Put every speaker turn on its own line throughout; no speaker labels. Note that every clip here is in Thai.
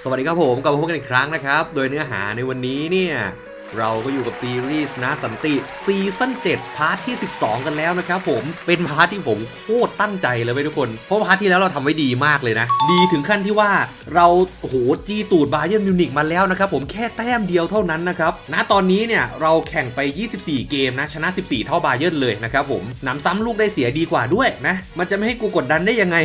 สวัสดีครับผมกลับมาพบกันอีกครั้งนะครับ โดยเนื้อหาในวันนี้เนี่ย เราก็อยู่กับซีรีส์นะสันติซีซั่น7พาร์ทที่ 12 กันแล้วนะครับผมเป็นพาร์ทที่ผมโคตรตั้งใจเลยเว้ยทุกคน เพราะพาร์ทที่แล้วเราทำไว้ดีมากเลยนะ ดีถึงขั้นที่ว่าเราโหจีตูดบาเย r n มิวนิกมาแล้วนะครับผมแค่แต้มเดียวเท่านั้นนะครับณตอนนี้เนี่ยเราแข่งไป 24 เกมนะชนะ 14 เท่าบาเย r n เลยนะครับผมหนำซ้ำลูกได้เสียดีกว่าด้วยนะมันจะไม่ให้กูกดดันได้ยังไง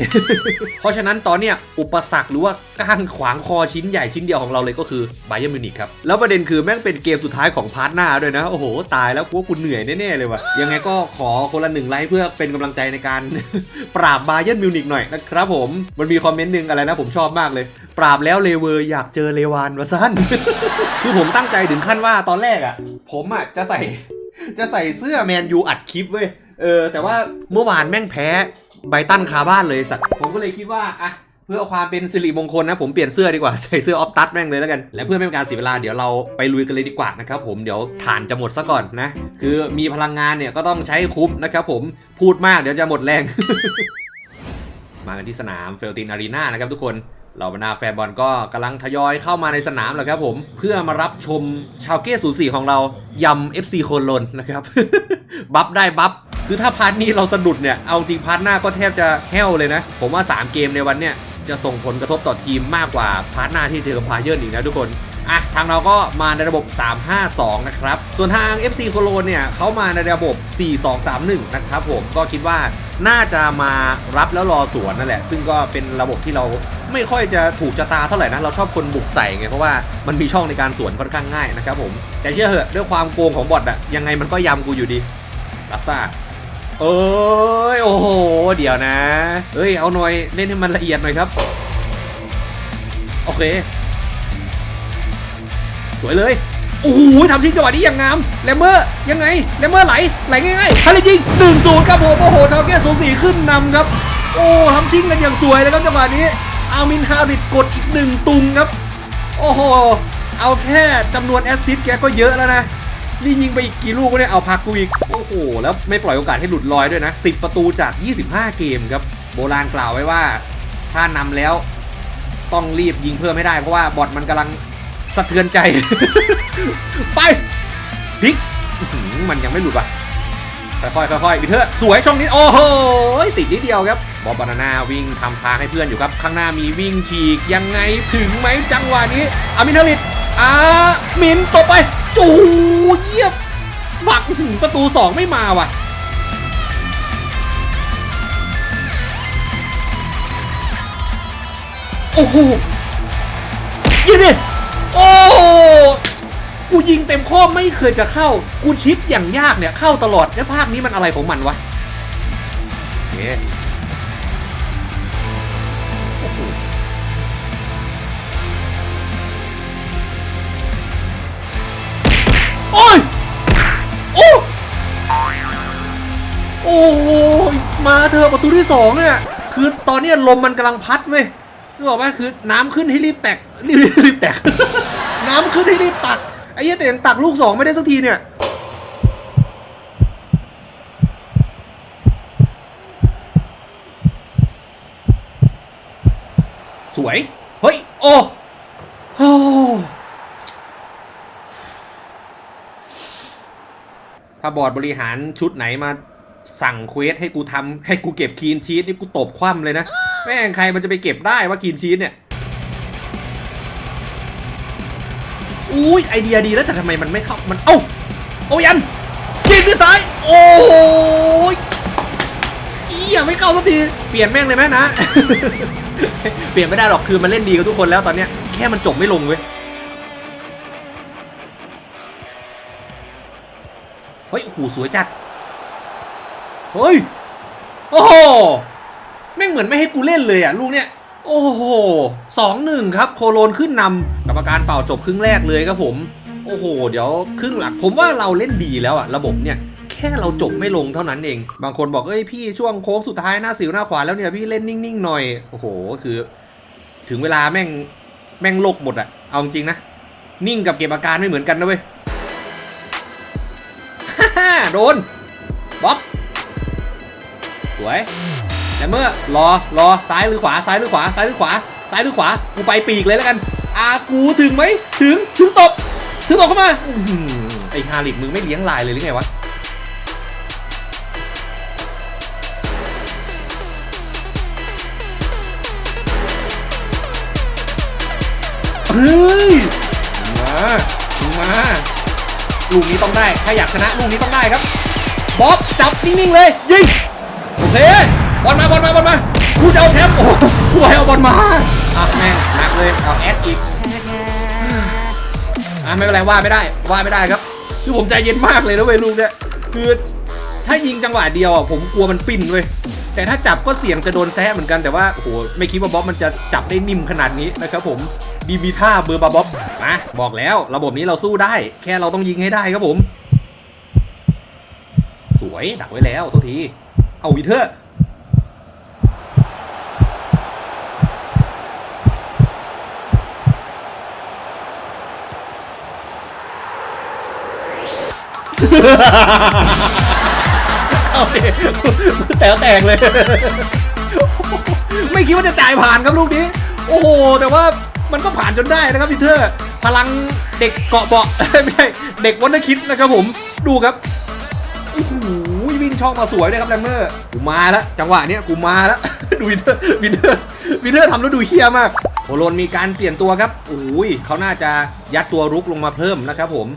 เพราะฉะนั้นตอนเนี้ยอุปสรรคหรือว่าก้างขวางคอชิ้นใหญ่ชิ้นเดียวของเราเลยก็คือไบเ r n มิวนิกครับแล้วประเด็นคือแม่งเป็นเกมสุดท้ายของพาร์ทหน้าด้วยนะ โอ้โห ตายแล้วกูว่ากูเหนื่อยแน่ๆเลยว่ะ ยังไงก็ขอคนละหนึ่งไลค์เพื่อเป็นกำลังใจในการปราบไบเ r n มิวนิกหน่อยนะครับผม มันมีคอมเมนต์หนึ่งอะไรนะผมชอบมากเลย ปราบแล้วเลเวอร์อยากเจอเลวานวะสั้นคือผมตั้งใจถึงขั้นว่าตอนแรกอะ ผมอะจะใส่จะใส่เสื้อแมนยูอัดคลิปเว้ย เออ แต่ว่าเมื่อวานแม่งแพ้ไบตันคาบ้านเลยสัตว์ ผมก็เลยคิดว่าอะ เพื่อความเป็นสิริมงคลนะผมเปลี่ยนเสื้อดีกว่าใส่เสื้อออฟตัดแม่งเลยแล้วกัน และเพื่อไม่เป็นการเสียเวลาเดี๋ยวเราไปลุยกันเลยดีกว่านะครับผมเดี๋ยวฐานจะหมดซะก่อนนะ คือมีพลังงานเนี่ยก็ต้องใช้คุ้มนะครับผมพูดมากเดี๋ยวจะหมดแรง มากันที่สนามเฟลตินอารีนานะครับทุกคนเหล่าบรรดาแฟนบอลก็กำลังทยอยเข้ามาในสนามแล้วครับผม เพื่อมารับชมชาวเก้สูสีของเรายำ FC โคโลนนะครับ บัฟได้บัฟคือถ้าพาร์ทนี้เราสะดุดเนี่ย เอาจริงพาร์ทหน้าก็แทบจะแห้วเลยนะ ผมว่า 3 เกมในวันเนี่ย จะส่งผลกระทบต่อทีมมากกว่าพาร์ทหน้าที่เจอกับพาเยอร์อีกนะทุกคนอะทางเราก็มาในระบบ 352 นะครับ ส่วนทาง FC โคโลนเนี่ยเขามาในระบบ 4231 นะครับผมก็คิดว่าน่าจะมารับแล้วรอสวนนั่นแหละ ซึ่งก็เป็นระบบที่เราไม่ค่อยจะถูกชะตาเท่าไหร่นะเราชอบคนบุกใส่ไงเพราะว่ามันมีช่องในการสวนค่อนข้างง่ายนะครับผมแต่เชื่อเหอะด้วยความโกงของบอทอะยังไงมันก็ยำกูอยู่ดีลัสซ่า เอ้ยโอ้โห เดี๋ยวนะเฮ้ย เอาหน่อย เล่นให้มันละเอียดหน่อยครับ โอเค สวยเลย โอ้โหทำชิงจังหวะนี้อย่างงามแลมเมอร์ ยังไงแลมเมอร์ไหล ไหลง่ายๆฮาริยิงหนึ่งศูนย์ครับผมโอ้โหทาวเกตสูนย์สี่ขึ้นนำครับ โอ้ทำชิงกันอย่างสวยเลยครับจังหวะนี้ อามินฮาริดกดอีกหนึ่งตุงครับ โอ้โห เอาแค่จำนวนแอสซิสต์แกก็เยอะแล้วนะ นี่ยิงไปอีกกี่ลูกก็เนี่ยเอาพักกูอีก โอ้โห แล้วไม่ปล่อยโอกาสให้หลุดลอยด้วยนะ 10 ประตูจาก 25 เกมครับ โบราณกล่าวไว้ว่า ถ้านำแล้วต้องรีบยิงเพิ่มไม่ได้เพราะว่าบอทมันกำลังสะเทือนใจ ไปพลิกมันยังไม่หลุดว่ะค่อยๆค่อยๆบิเทอร์สวยช่องนี้ โอ้โห ติดนิดเดียวครับ บอลบานาน่าวิ่งทำทางให้เพื่อนอยู่ครับ ข้างหน้ามีวิ่งฉีกยังไงถึงไหมจังหวะนี้อามินเทลิต อามินตบไปจูเยียบฝักประตู 2 ไม่มาว่ะโอ้โหยิงดิ โอ้กูยิงเต็มข้อไม่เคยจะเข้า กูชิปอย่างยากเนี่ย เข้าตลอดแล้วภาคนี้มันอะไรของมันวะโโอ้โหมาเธอประตูที่สองเนี่ยคือตอนนี้ลมมันกำลังพัดเว้ยนึกออกไหมคือน้ำขึ้นให้รีบแตกรีบรีบแตก น้ำขึ้นให้รีบตักไอ้เหี้ยแต่ยังตักลูกสองไม่ได้สักทีเนี่ยสวย เฮ้ย โอ้โอ้ถ้าบอร์ดบริหารชุดไหนมา สั่งเควสให้กูทำให้กูเก็บคีนชีสนี่กูตบคว่ำเลยนะ แม่งใครมันจะไปเก็บได้ว่าคีนชีสเนี่ย อุ้ยไอเดียดีแล้วแต่ทำไมมันไม่เข้ามันเอ้าโอ้ยันยิงด้วยซ้าย โอ้ยอียไม่เข้าสักที เปลี่ยนแม่งเลยไหมนะ เปลี่ยนไม่ได้หรอกคือมันเล่นดีกับทุกคนแล้วตอนเนี้ยแค่มันจบไม่ลงเว้ยเฮ้ยโอ้โหสวยจัด เฮ้ย โอ้โห แม่งเหมือนไม่ให้กูเล่นเลยอะ ลูกเนี้ย โอ้โหสองหนึ่งครับ โคโลนขึ้นนำกรรมการเป่าจบครึ่งแรกเลยครับผม โอ้โห เดี๋ยวครึ่งหลังผมว่าเราเล่นดีแล้วอะระบบเนี่ยแค่เราจบไม่ลงเท่านั้นเอง บางคนบอก เอ้ยพี่ช่วงโค้งสุดท้ายหน้าสิวหน้าขวาแล้วเนี่ยพี่เล่นนิ่งๆหน่อย โอ้โห คือ ถึงเวลาแม่งแม่งโลกหมดอะเอาจริงนะ นิ่งกับเก็บอาการไม่เหมือนกันนะเว้ยฮ่าโดนบ๊อบ สวยแลมเมอร์รอรอซ้ายหรือขวาซ้ายหรือขวาซ้ายหรือขวาซ้ายหรือขวากูไปปีกเลยแล้วกันอากูถึงไหมถึงถึงตบถึงตบเข้ามาอไอฮาริดมึงไม่เลี้ยงลายเลยหรือไงวะเฮ้ยมามาลูกนี้ต้องได้ ถ้าอยากชนะลูกนี้ต้องได้ครับ บ๊อบจับนิ่งๆเลยยิง เค บอลมา บอลมา บอลมา กูจะเอาแชมป์ โอ้โหกูให้เอาบอลมา อะแม่งหนักเลย เอาแอดอีก อะไม่เป็นไรว่าไม่ได้ ว่าไม่ได้ครับ คือผมใจเย็นมากเลยนะเว้ยลูกเนี่ย คือถ้ายิงจังหวะเดียวอะผมกลัวมันปิ้นเว้ย แต่ถ้าจับก็เสี่ยงจะโดนแซะเหมือนกัน แต่ว่าโอ้โหไม่คิดว่าบ๊อบมันจะจับได้นิ่มขนาดนี้นะครับผมดีมีท่าเบอร์บาบ๊อบมาบอกแล้วระบบนี้เราสู้ได้ แค่เราต้องยิงให้ได้ครับผม สวยดักไว้แล้วตัวที เอาวิเทอร์เอาดิแต่แตกเลย ไม่คิดว่าจะจ่ายผ่านครับลูกนี้ โอ้โห แต่ว่ามันก็ผ่านจนได้นะครับพีเตอร์ พลังเด็กเกาะเบาะไม่ใช่เด็กวันนคิดนะครับผม ดูครับโอ้โห ช่องมาสวยเลยครับแรมเมอร์กูมาแล้วจังหวะเนี้ยกูมาแล้ว ดูวินเทอร์วินเทอร์วินเทอร์ทำแล้วดูเฮี้ยมากโอโลนมีการเปลี่ยนตัวครับโอ้ยเขาน่าจะยัดตัวรุกลงมาเพิ่มนะครับผม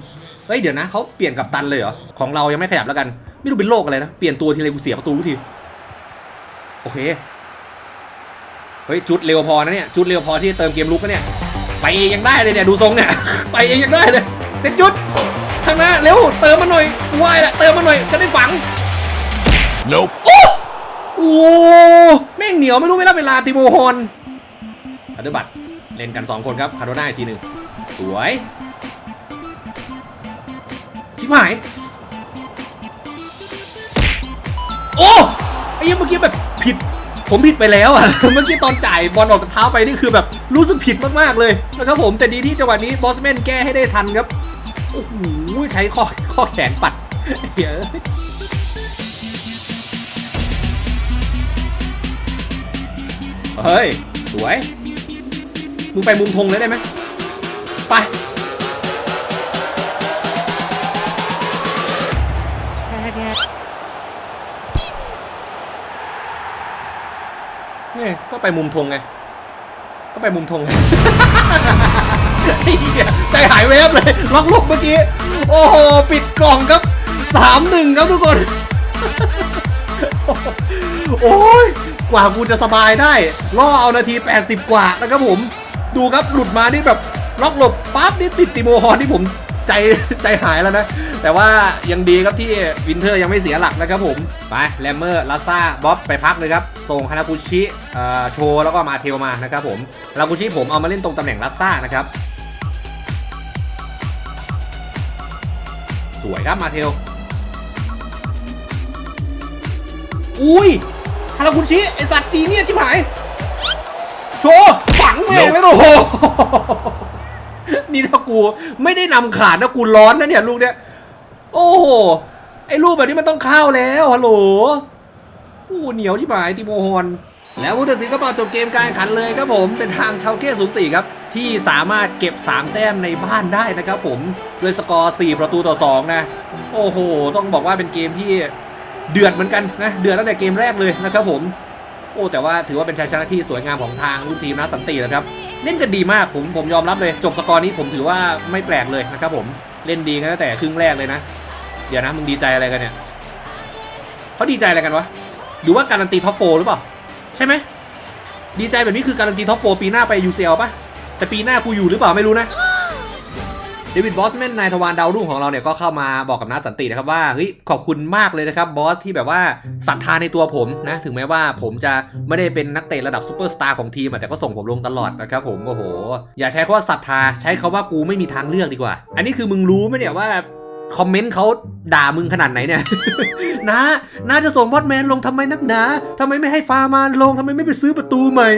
เฮ้ยเดี๋ยวนะเขาเปลี่ยนกับตันเลยเหรอของเรายังไม่ขยับแล้วกัน ไม่รู้เป็นโรคอะไรนะเปลี่ยนตัวทีไรกูเสียประตูทุกทีโอเคเฮ้ยจุดเร็วพอนะเนี่ยจุดเร็วพอที่จะเติมเกมลุกนะเนี่ยไปเองยังได้เลยเนี่ยดูทรงเนี่ยไปเองยังได้เลยเซ็ตจุดข้างหน้าเร็วเติมมาหน่อยไหวายละเติมมาหน่อยจะได้ฝัง
Nope.
โอ้โอ้แม่งเหนียวไม่รู้ไม่รับเวลาติโมฮอนคาร์ดบัตเล่นกัน 2 คนครับคาร์โดน่าอีกทีหนึ่งสวย ชิบหาย โอ้ไอ้เหี้ยังเมื่อกี้แบบผิด ผมผิดไปแล้วอะ เมื่อกี้ตอนจ่ายบอลออกจากเท้าไปนี่คือแบบรู้สึกผิดมากๆเลยนะครับผมแต่ดีที่จังหวะนี้บอสแมนแก้ให้ได้ทันครับ โอ้โห ใช้ข้อข้อแขนปัดเฮ้ย เฮ้ย สวย มึงไปมุมธงเลยได้ไหม ไป นี่ก็ไปมุมธงไง ก็ไปมุมธงไงใจหายแวบเลย ล็อกลูกเมื่อกี้ โอ้โห ปิดกล่องครับสามหนึ่งครับทุกคน โอ้ย กว่ากูจะสบายได้ล่อเอานาที 80 กว่านะครับผมดูครับหลุดมานี่แบบล็อกหลบปั๊บนี่ติดติโมฮอนที่ผมใจใจหายแล้วนะ แต่ว่ายังดีครับที่วินเทอร์ยังไม่เสียหลักนะครับผม ไปแรมเมอร์ลาซ่าบ๊อบไปพักเลยครับ ส่งฮานากุชิโชแล้วก็มาเทลมานะครับผมฮานากุชิผมเอามาเล่นตรงตำแหน่งลาซ่านะครับ สวยครับมาเทล อุ้ย ฮาราคุชิไอสัตว์จีเนี่ยชิบหาย โชว์ฝังแม่งเลยโอ้โหนี่ถ้ากูไม่ได้นำขาดนะกูร้อนนะเนี่ยลูกเนี้ยโอ้โห ไอ้ลูกแบบนี้มันต้องเข้าแล้วฮัลโหลโอ้เหนียวชิบหายติโมฮอนแล้วพุทธศิลป์ก็มาจบเกมการแข่งขันเลยครับผมเป็นทางชาวเก้ศูนย์สี่ครับ ที่สามารถเก็บ 3 แต้มในบ้านได้นะครับผม ด้วยสกอร์ 4 ประตูต่อ 2 นะ โอ้โห ต้องบอกว่าเป็นเกมที่ เดือดเหมือนกันนะเดือดตั้งแต่เกมแรกเลยนะครับผมโอ้แต่ว่าถือว่าเป็นชัยชนะที่สวยงามของทางลูกทีมนะสันตินะครับเล่นกันดีมากผมผมยอมรับเลยจบสกอร์นี้ผมถือว่าไม่แปลกเลยนะครับผมเล่นดีกันตั้งแต่ครึ่งแรกเลยนะ เดี๋ยวนะมึงดีใจอะไรกันเนี่ยเขาดีใจอะไรกันวะหรือว่าการันตีท็อปโฟหรือเปล่าใช่ไหมดีใจแบบนี้คือการันตีท็อปโฟปีหน้าไป UCL ปะแต่ปีหน้ากูอยู่หรือเปล่าไม่รู้นะ เดวิดบอสแมนนายทวารดาวรุ่งของเราเนี่ยก็เข้ามาบอกกับน้าสันตินะครับว่าเฮ้ยขอบคุณมากเลยนะครับบอสที่แบบว่าศรัทธาในตัวผมนะถึงแม้ว่าผมจะไม่ได้เป็นนักเตะระดับซูเปอร์สตาร์ของทีมแต่ก็ส่งผมลงตลอดนะครับผมโอ้โห อย่าใช้คำว่าศรัทธาใช้คาว่ากูไม่มีทางเลือกดีกว่า อันนี้คือมึงรู้ไหมเนี่ยว่าคอมเมนต์เขาด่ามึงขนาดไหนเนี่ย นะนาจะส่งบอสแมนลงทำไมนักหนาทำไมไม่ให้ฟาร์มานลงทำไมไม่ไปซื้อประตูใหม่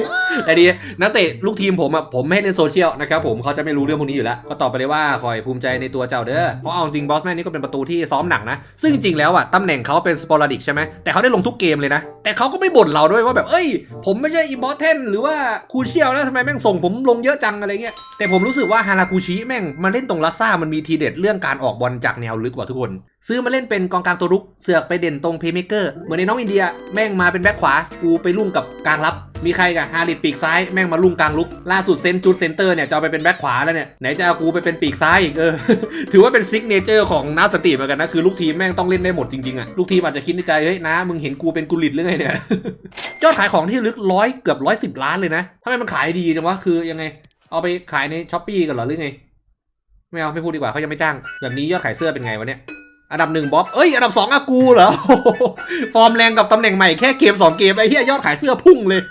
แต่ดีนักเตะลูกทีมผมอะผมไม่ให้เล่นโซเชียลนะครับผมเขาจะไม่รู้เรื่องพวกนี้อยู่แล้ว ก็ตอบไปเลยว่าคอยภูมิใจในตัวเจ้าเด้อเพราะเอาจริงบอสแมนนี่ก็เป็นประตูที่ซ้อมหนักนะ ซึ่งจริงแล้วอะตำแหน่งเขาเป็นสปอร์ดิกใช่ไหมแต่เขาได้ลงทุกเกมเลยนะ แต่เขาก็ไม่บ่นเราด้วยว่าแบบเอ้ย ผมไม่ใช่อิมบอสเทนหรือว่าคูเชียลนะทำไมแม่งส่งผมลงเยอะจังอะไรเงี้ยแต่ผมรู้สึกว่าฮารากูชิแม่งมาเล่นตรงลัสซ่ามันมีทีเด็ดเรื่องการออกบอลจากแนวลึกกว่าทุกคนซื้อมาเล่นเป็นกองกลางตัวรุก เสือกไปเด่นตรงเพย์เมเกอร์ เหมือนในน้องอินเดีย แม่งมาเป็นแบ็คขวา กูไปลุ่งกับกลางรับ มีใครกับฮาริดปีกซ้าย แม่งมาลุ่งกลางลุก ล่าสุดเซนจูดเซนเตอร์เนี่ยจะเอาไปเป็นแบ็คขวาแล้วเนี่ย ไหนจะเอากูไปเป็นปีกซ้ายอีกเออ ถือว่าเป็นซิกเนเจอร์ของน้าสติเหมือนกันนะ คือลูกทีมแม่งต้องเล่นได้หมดจริงๆอะลูกทีมอาจจะคิดในใจ เฮ้ยนะ มึงเห็นกูเป็นกุลิตหรือไงเนี่ย ยอดขายของที่ลึกร้อยเกือบร้อยสิบล้านเลยนะทำไมมันขายดีจังวะ คือยังไง เอาไปขายในช้อปปี้กันเหรอหรือไง ไม่เอาไม่พูดดีกว่าเขายังไม่จ้าง แบบนี้ยอดขายเสื้อเป็นไงวะเนี่ย อันดับหนึ่งบ๊อบ เอ้ย อันดับสองอากูเหรอ ฟอร์มแรงกับตำแหน่งใหม่แค่เกม 2 เกม ไอ้เหี้ยยอดขายเสื้อพุ่งเลย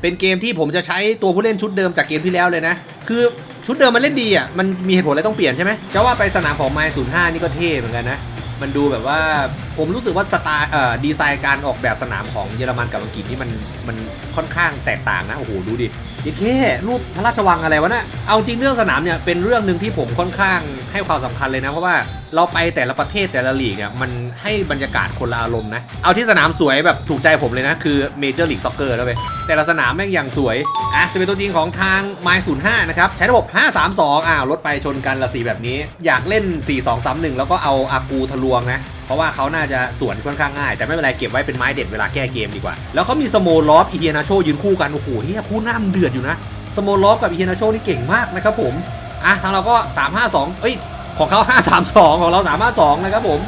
เป็นเกมที่ผมจะใช้ตัวผู้เล่นชุดเดิมจากเกมที่แล้วเลยนะ คือชุดเดิมมันเล่นดีอะ มันมีเหตุผลอะไรต้องเปลี่ยนใช่ไหมจะว่าไปสนามของไมล์ศูนย์ห้านี่ก็เท่เหมือนกันนะ มันดูแบบว่า ผมรู้สึกว่าสไตล์เอ่อดีไซน์การออกแบบสนามของเยอรมันกับอังกฤษนี่มันมันค่อนข้างแตกต่างนะ โอ้โห ดูดิยิ่แค่รูปพระราชวังอะไรวะเนะ่ะเอาจริงเรื่องสนามเนี่ยเป็นเรื่องหนึ่งที่ผมค่อนข้างให้ความสำคัญเลยนะ เพราะว่าเราไปแต่ละประเทศแต่ละลีกเนี่ยมันให้บรรยากาศคนละอารมณ์นะ เอาที่สนามสวยแบบถูกใจผมเลยนะ คือเมเจอร์ลีกซ็อกเกอร์แล้วเว้ยแต่ละสนามแม่งอย่างสวย อะจะเป็นตัวจริงของทางไมล์ศูนย์ห้านะครับ ใช้ระบบ 532อ่ารถไฟชนกันละสีแบบนี้ อยากเล่น 4231 แล้วก็เอาอากูทะลวงนะเพราะว่าเขาน่าจะสวนค่อนข้างง่าย แต่ไม่เป็นไรเก็บไว้เป็นไม้เด็ดเวลาแก้เกมดีกว่า แล้วเขามีสโมลอฟอีเทียนาโชยืนคู่กัน โอ้โหเฮียคู่หน้ามันเดือดอยู่นะสโมลอฟกับอีเทียนาโชนี่เก่งมากนะครับผมอะทางเราก็ 352 เอ้ย ของเขา532 ของเรา 352 นะครับผม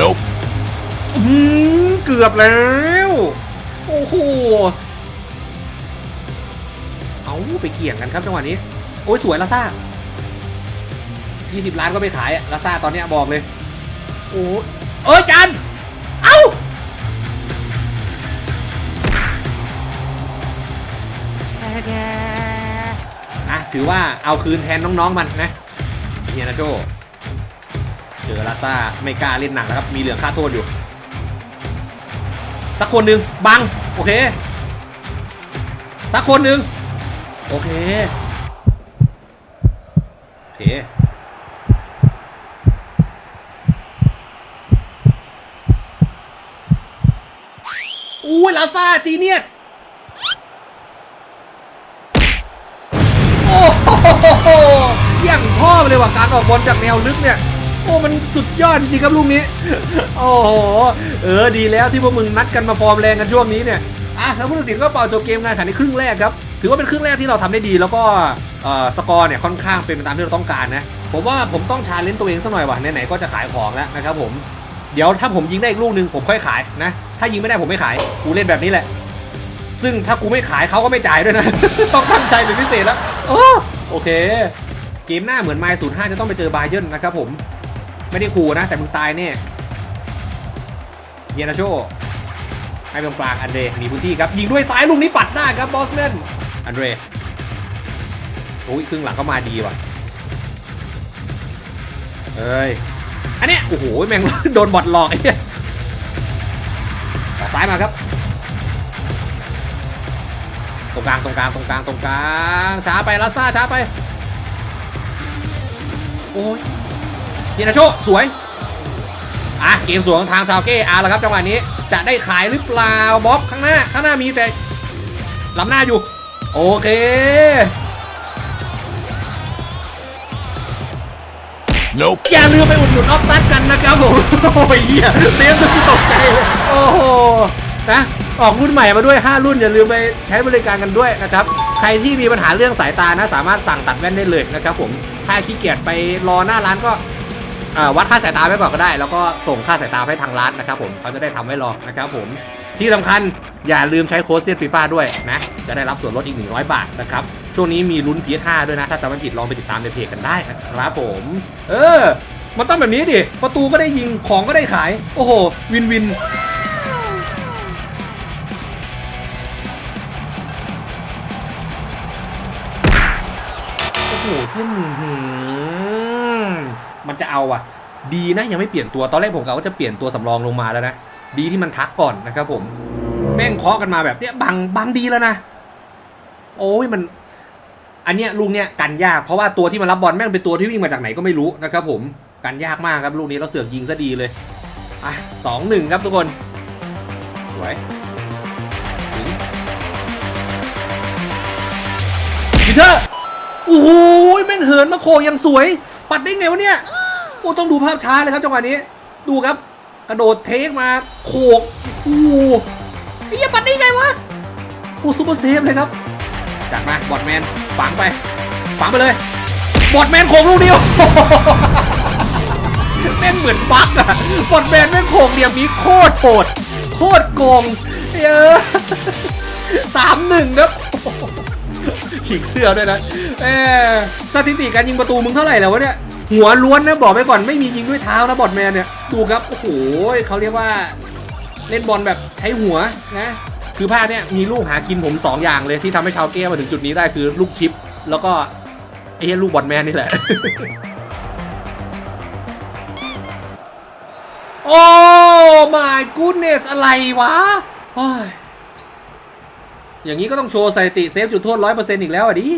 Nope.
อืมเกือบแล้ว โอ้โห เอาไปเกี่ยงกันครับจังหวะนี้ โอ้ยสวยลาซ่า20 ล้านก็ไปขายอะลาซ่าตอนเนี้ยบอกเลย โอ้ยเอ้ยจัน เอ้า อะ ถือว่าเอาคืนแทนน้องๆมันนะเฮียนาโชเจอลาซ่าไม่กล้าเล่นหนักแล้วครับ มีเหลืองค่าโทษอยู่ สักคนหนึ่งบัง โอเค สักคนหนึ่ง โอเค โอเค อุ้ยลาซาจีเนียสโอ้โหอย่างชอบเลยว่ะการออกบอลจากแนวลึกเนี่ย โอ้มันสุดยอดจริงครับลูกนี้ โอ้โห เออดีแล้วที่พวกมึงนัดกันมาฟอร์มแรงกันช่วงนี้เนี่ย อะแล้วผู้ตัดสินก็เป่าจบเกมงานขันในครึ่งแรกครับ ถือว่าเป็นครึ่งแรกที่เราทำได้ดีแล้วก็สกอร์เนี่ยค่อนข้างเป็นไปตามที่เราต้องการนะผมว่าผมต้องชาเลนจ์ตัวเองสักหน่อยว่ะไหนๆก็จะขายของแล้วนะครับผมเดี๋ยวถ้าผมยิงได้อีกลูกหนึ่งผมค่อยขายนะ ถ้ายิงไม่ได้ผมไม่ขายกูเล่นแบบนี้แหละ ซึ่งถ้ากูไม่ขายเขาก็ไม่จ่ายด้วยนะ ต้องตั้งใจเป็นพิเศษแล้วโอโอเค เกมหน้าเหมือนไมล์ศูนย์ห้าจะต้องไปเจอบาเยิร์นนะครับผม ไม่ได้ขู่นะแต่มึงตายแน่เยนาโชให้ตรงกลางอันเดรมีพื้นที่ครับ ยิงด้วยซ้ายลูกนี้ปัดหน้าครับบอสแมน อันเดรโอ้ยครึ่งหลังก็มาดีว่ะเอ้ย อันเนี้ย โอ้โห แม่งโดนบอทหลอกไอ้เนี่ยซ้ายมาครับ ตรงกลางตรงกลางตรงกลางตรงกลางช้าไปลาซ่าช้าไป โอ้ยเยนาโชสวย อะ เกมสวนของทางชาวเก้อาแล้วครับจังหวะนี้ จะได้ขายหรือเปล่าบ๊อบข้างหน้า ข้างหน้ามีแต่ลำหน้าอยู่ โอเค
Nope.
อย่าลืมไปอุดหนุนออฟตัสกันนะครับผม โอ้ยเหี้ยเสียสุดตกใจเลยโอ้โห นะ ออกรุ่นใหม่มาด้วย 5 รุ่นอย่าลืมไปใช้บริการกันด้วยนะครับ ใครที่มีปัญหาเรื่องสายตานะ สามารถสั่งตัดแว่นได้เลยนะครับผม ถ้าขี้เกียจไปรอหน้าร้านก็เอ่อวัดค่าสายตาไว้ก่อนก็ได้ แล้วก็ส่งค่าสายตาให้ทางร้านนะครับผมเขาจะได้ทำไว้รอนะครับผมที่สำคัญ อย่าลืมใช้โค้ดเซียนฟีฟ่าด้วยนะ จะได้รับส่วนลดอีก 100 บาทนะครับ ช่วงนี้มีลุ้น PS5 ด้วยนะ ถ้าจำไม่ผิดลองไปติดตามในเพจกันได้นะครับผม เออ มันต้องแบบนี้ดิ ประตูก็ได้ยิง ของก็ได้ขาย โอ้โห วินวิน โอขึ้นมมันจะเอาอะ ดีนะยังไม่เปลี่ยนตัว ตอนแรกผมกะว่าจะเปลี่ยนตัวสำรองลงมาแล้วนะ ดีที่มันทักก่อนนะครับผม แม่งเคาะกันมาแบบเนี้ยบังบังดีแล้วนะ โอ้ยมัน อันเนี้ยลูกเนี้ยกันยากเพราะว่าตัวที่มันรับบอลแม่งเป็นตัวที่วิ่งมาจากไหนก็ไม่รู้นะครับผมกันยากมากครับลูกนี้เราเสือกยิงซะดีเลยอะสองหนึ่งครับทุกคนสวยพีเตอร์โอ้โหแม่งเหินมาโคงยังสวย ปัดได้ไงวะเนี่ยโอ้ต้องดูภาพช้าเลยครับจังหวะนี้ ดูครับ กระโดดเทคมาโขกโอ้ เหี้ยปัดได้ไงวะโอ้ซูเปอร์เซฟเลยครับจัดมาบอดแมนฝังไปฝังไปเลยบอดแมนโขงลูกเดียวเล่นเหมือนบั๊กอะบอดแมนแม่งโขงเดียวนี้โคตรโหดโคตรโกงเออสามหนึ่งครับฉีกเสื้อด้วยนะเออสถิติการยิงประตูมึงเท่าไหร่แล้ววะเนี่ยหัวล้วนนะบอกไปก่อนไม่มียิงด้วยเท้านะบอดแมนเนี่ยดูครับโอ้โหเขาเรียกว่า เล่นบอลแบบใช้หัวนะคือภาคเนี่ยมีลูกหากินผมสองอย่างเลยที่ทำให้ชาวเก้มาถึงจุดนี้ได้คือลูกชิป แล้วก็ไอ้ลูกบอลแมนนี่แหละ โอ้ my goodness อะไรวะอยอย่างนี้ก็ต้องโชว์สถิติเซฟจุดโทษร้อยเปอร์เซ็นต์อีกแล้วอะดิ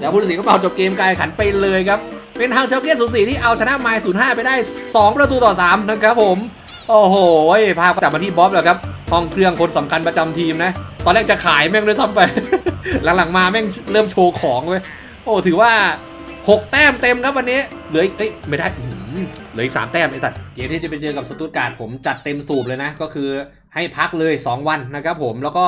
แล้วผู้ตัดสินก็เป่าจบเกมการแข่งขันไปเลยครับ เป็นทางเชลเกียสูสีที่เอาชนะไมล์05ไปได้ 2 ประตูต่อ 3 นะครับผม โอ้โหภาพก็จับมาที่บ๊อบแล้วครับห้องเครื่องคนสำคัญประจำทีมนะ ตอนแรกจะขายแม่งด้วยซ้ำไป หลังๆมาแม่งเริ่มโชว์ของเว้ยโอ้ถือว่า 6 แต้มเต็มครับวันนี้เหลืออีกเอ้ยไม่ได้เหลืออีก3แต้มไอ้สัตว์เกมที่จะไปเจอกับสตูตการ์ดผมจัดเต็มสูบเลยนะ ก็คือให้พักเลย 2 วันนะครับผมแล้วก็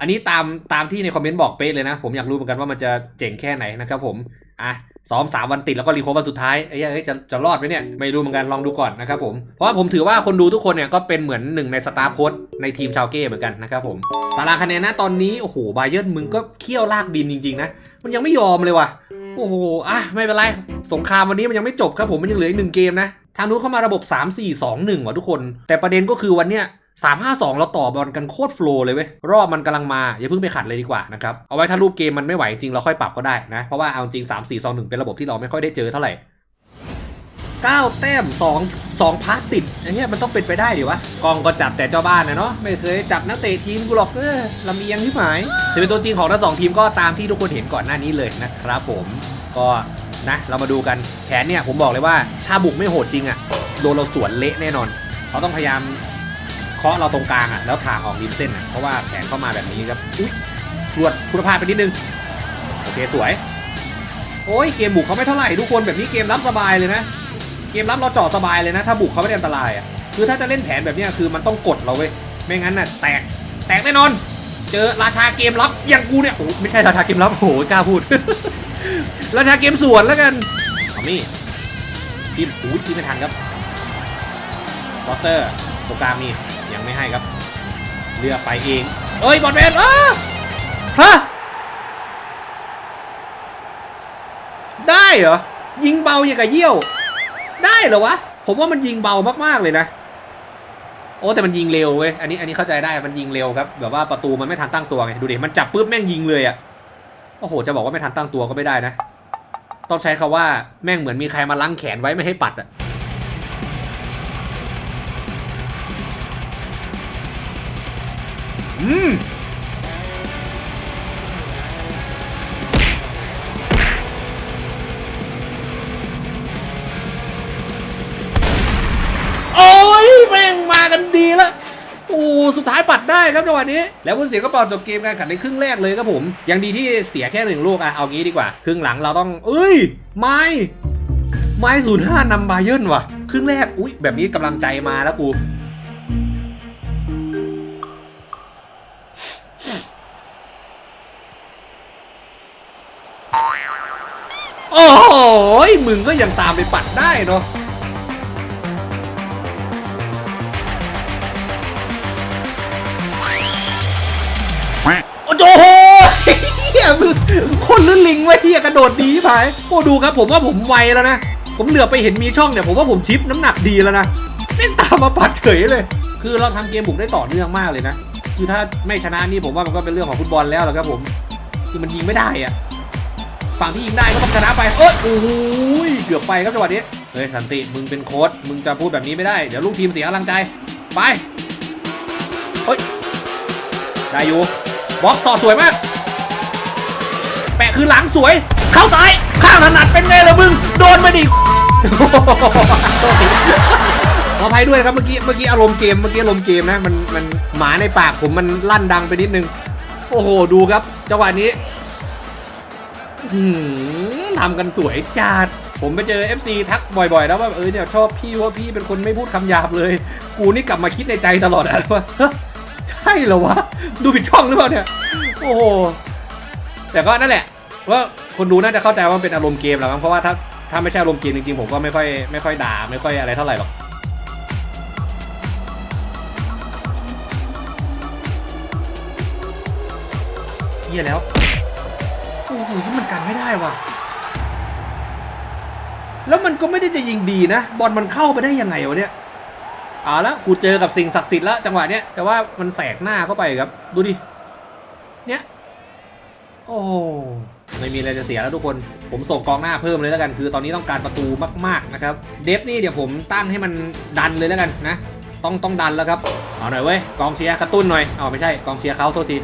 อันนี้ตามตามที่ในคอมเมนต์บอกเป๊ะเลยนะ ผมอยากรู้เหมือนกันว่ามันจะเจ๋งแค่ไหนนะครับผมอะซ้อม3วันติดแล้วก็รีโควันสุดท้ายไอ้เหี้ยเอ้ยจะจะรอดไหมเนี่ยไม่รู้เหมือนกันลองดูก่อนนะครับผมเพราะว่าผมถือว่าคนดูทุกคนเนี่ยก็เป็นเหมือนหนึ่งในสตาร์โค้ดในทีมชาวเก้เหมือนกันนะครับผมตารางคะแนนนะตอนนี้โอ้โหบาเยิร์นมึงก็เคี่ยวลากดินจริงๆนะมันยังไม่ยอมเลยว่ะโอ้โหอะไม่เป็นไรสงครามวันนี้มันยังไม่จบครับผมมันยังเหลืออีกหนึ่งเกมนะทางนู้นเข้ามาระบบ 3 4 2 1ว่ะทุกคน แต่ประเด็นก็คือวันเนี้ย 3 5 2เราต่อบอลกันโคตรโฟล์เลยเว้ย รอบมันกำลังมา อย่าเพิ่งไปขัดเลยดีกว่านะครับ เอาไว้ถ้ารูปเกมมันไม่ไหวจริงเราค่อยปรับก็ได้นะ เพราะว่าเอาจริง 3 4 2 1 เป็นระบบที่เราไม่ค่อยได้เจอเท่าไหร่ 9 แต้ม 2 2พาร์ตติดไอ้เนี้ยมันต้องเป็นไปได้ดิวะ กองก็จับแต่เจ้าบ้านนะเนาะไม่เคยจับนักเตะทีมกูหรอกเออลำเอียงที่หมายจะเป็นตัวจริงของทั้งสองทีมก็ตามที่ทุกคนเห็นก่อนหน้านี้เลยนะครับผมก็นะเรามาดูกันแผนเนี่ยผมบอกเลยว่าถ้าบุกไม่โหดจริงอะ่ะโดนเราสวนเละแน่นอนเขาต้องพยายามาะเราตรงกลางอะ่ะแล้วทางออกริมเส้นอะ่ะเพราะว่าแผนเข้ามาแบบนี้ครับอุ๊ยรวดคุณภาพไปนิดนึงโอเคสวยโอ้ยเกมบุกเขาไม่เท่าไหร่ทุกคนแบบนี้เกมรับสบายเลยนะเกมรับเราเจาะสบายเลยนะ ถ้าบุกเขาไม่ได้อันตรายอะคือถ้าจะเล่นแผนแบบนี้คือมันต้องกดเราเว้ยไม่งั้นน่ะแตกแตกแน่นอน เจอราชาเกมรับอย่างกูเนี่ยโอ้ไม่ใช่ราชาเกมรับโอ้โหกล้าพูด ราชาเกมสวนแล้วกันเอานี่ทีมอู้ยทีมไม่ทันครับลอสเตอร์ โปรกลางนี่ยังไม่ให้ครับ เลือกไปเอง เอ้ยบอลแมนเอ้าฮะ ได้เหรอ ยิงเบาอย่างกับเยี่ยว ได้เหรอวะ ผมว่ามันยิงเบามากๆเลยนะ โอ้แต่มันยิงเร็วเว้ย อันนี้อันนี้เข้าใจได้ มันยิงเร็วครับ แบบว่าประตูมันไม่ทันตั้งตัวไง ดูดิ มันจับปุ๊บแม่งยิงเลยอะ่ะโอ้โห จะบอกว่าไม่ทันตั้งตัวก็ไม่ได้นะ ต้องใช้คาว่าแม่งเหมือนมีใครมาลังแขนไว้ไม่ให้ปัดอะ่ อืมโอ้ยแม่งมากันดีแล้วโอ้สุดท้ายปัดได้ครับจังหวะนี้ แล้วผู้เสียก็ป่าจบเกมการแข่งขันในครึ่งแรกเลยครับผม ยังดีที่เสียแค่หนึ่งลูกอะเอางี้ดีกว่า ครึ่งหลังเราต้อง เอ้ย ไม้ไม้ศูนย์ห้านำบาเยิร์นว่ะ ครึ่งแรก อุ้ยแบบนี้กำลังใจมาแล้วกู โอ้โหมึงก็ยังตามไปปัดได้เนาะโอ้โหเฮียมึงคนลื่นลิงไว้เฮียกระโดดดีไปโอ้ดูครับผมว่าผมไวแล้วนะ ผมเหลือไปเห็นมีช่องเนี่ยผมว่าผมชิปน้ำหนักดีแล้วนะแม่งตามมาปัดเฉยเลย คือเราทำเกมบุกได้ต่อเนื่องมากเลยนะ คือถ้าไม่ชนะนี่ผมว่ามันก็เป็นเรื่องของฟุตบอลแล้วแหละครับผม คือมันยิงไม่ได้อะ ฝั่งที่ยิงได้ก็ต้องชนะไปเอ้ยโอ้โหยเกือบไปครับจังหวะนี้เฮ้ยสันติมึงเป็นโค้ชมึงจะพูดแบบนี้ไม่ได้เดี๋ยวลูกทีมเสียกำลังใจไปเฮ้ยได้อยู่บล็อกสอดสวยมาก แปะคือหลังสวย เข้าซ้ายข้างถนัดเป็นไงล่ะมึงโดนมาดิขออภัยด้วยครับเมื่อกี้เมื่อกี้อารมณ์เกมเมื่อกี้อารมณ์เกมนะมันมันหมาในปากผมมันลั่นดังไปนิดนึง โอ้โหดูครับจังหวะนี้ ทำกันสวยจัด ผมไปเจอ FC ทักบ่อยๆ แล้วว่าเออเนี่ยชอบพี่ว่าพี่เป็นคนไม่พูดคำหยาบเลย กูนี่กลับมาคิดในใจตลอดอะว่าใช่เหรอวะ ดูผิดช่องหรือเปล่าเนี่ย โอ้โห แต่ก็นั่นแหละ ว่าคนดูน่าจะเข้าใจว่าเป็นอารมณ์เกมแหละมั้งเพราะว่าถ้าถ้าไม่ใช่อารมณ์เกมจริงๆ ผมก็ไม่ค่อยไม่ค่อยด่าไม่ค่อยอะไรเท่าไหร่หรอกเฮียแล้ว อ้โหที่มันกันไม่ได้ว่ะ แล้วมันก็ไม่ได้จะยิงดีนะ บอลมันเข้าไปได้ยังไงวะเนี่ยเอาละกูเจอกับสิ่งศักดิ์สิทธิ์แล้วจังหวะเนี้ยแต่ว่ามันแสกหน้าเข้าไปครับ ดูดิ เนี้ยโอ้ไม่มีอะไรจะเสียแล้วทุกคน ผมส่งกองหน้าเพิ่มเลยแล้วกัน คือตอนนี้ต้องการประตูมากๆนะครับ เดฟนี่เดี๋ยวผมตั้งให้มันดันเลยแล้วกันนะ ต้องต้องดันแล้วครับ เอาหน่อยเว้ย กองเชียร์กระตุ้นหน่อย เอาไม่ใช่ กองเชียร์เขาโทษที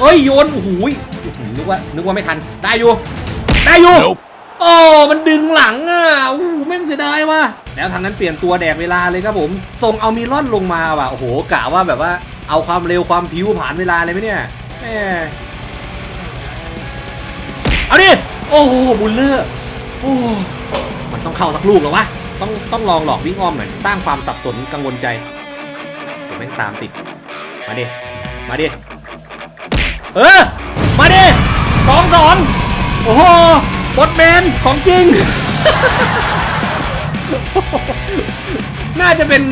เฮ้ยโยนโอ้โหยอื้อหือนึกว่านึกว่าไม่ทันได้อยู่ได้อยู่
Nope.
โอ้มันดึงหลังอะโอ้โหแม่งเสียดายว่ะแล้วทางนั้นเปลี่ยนตัวแดกเวลาเลยครับผมส่งเอามิลอนลงมาว่ะโอ้โหกะว่าแบบว่าเอาความเร็วความผิวผ่านเวลาเลยไหมเนี่ยแหมเอาดิโอ้โหบุลเลอร์โอ้มันต้องเข้าสักลูกเหรอวะต้องต้องลองหลอกวิ่งอ้อมหน่อยสร้างความสับสนกังวลใจผมแม่งตามติดมาดิมาดิ เออ มาดิสองสองโอ้โหบอทแมนของจริง น่าจะเป็น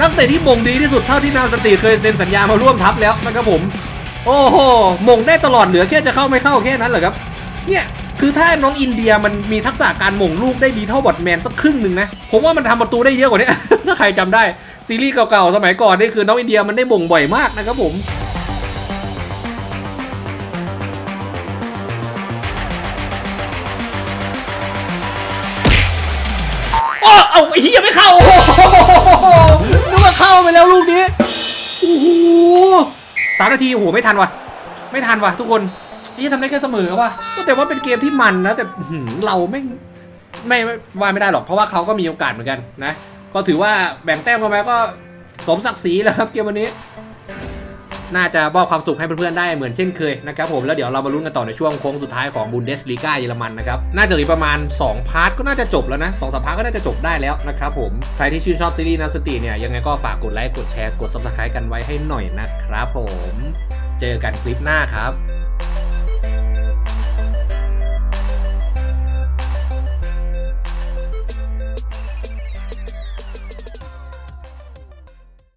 นักเตะที่มงดีที่สุดเท่าที่นาสตีเคยเซ็นสัญญามาร่วมทัพแล้วนะครับผม โอ้โหมงได้ตลอดเหลือแค่จะเข้าไม่เข้าแค่นั้นเหรอครับ เนี่ยคือถ้าน้องอินเดียมันมีทักษะการมงลูกได้ดีเท่าบอทแมนสักครึ่งหนึ่งนะ ผมว่ามันทำประตูได้เยอะกว่านี้ ถ้าใครจำได้ ซีรีส์เก่าๆ สมัยก่อนนี่คือน้องอินเดียมันได้มงบ่อยมากนะครับผม เอาไอ้เหี้ยไม่เข้าโอ้โหนึกว่าเข้าไปแล้วลูกนี้โอ้โหสามนาทีโอ้โหไม่ทันว่ะ ไม่ทันว่ะทุกคนนี่ทำได้แค่เสมอว่ะก็แต่ว่าเป็นเกมที่มันนะแต่อื้อหือเราไม่ไม่ไม่ว่าไม่ได้หรอกเพราะว่าเขาก็มีโอกาสเหมือนกันนะ ก็ถือว่าแบ่งแต้มกันไปก็สมศักดิ์ศรีแล้วครับเกมวันนี้ น่าจะมอบความสุขให้เพื่อนๆได้เหมือนเช่นเคยนะครับผมแล้วเดี๋ยวเรามาลุ้นกันต่อในช่วงโค้งสุดท้ายของบุนเดสลีกาเยอรมันนะครับน่าจะเหลือประมาณ 2 พาร์ทก็น่าจะจบแล้วนะสองสามพาร์ทก็น่าจะจบได้แล้วนะครับผมใครที่ชื่นชอบซีรีส์นาสติเนี่ยยังไงก็ฝากกดไลค์กดแชร์กดซับสไครต์กันไว้ให้หน่อยนะครับผม เจอกันคลิปหน้าครับ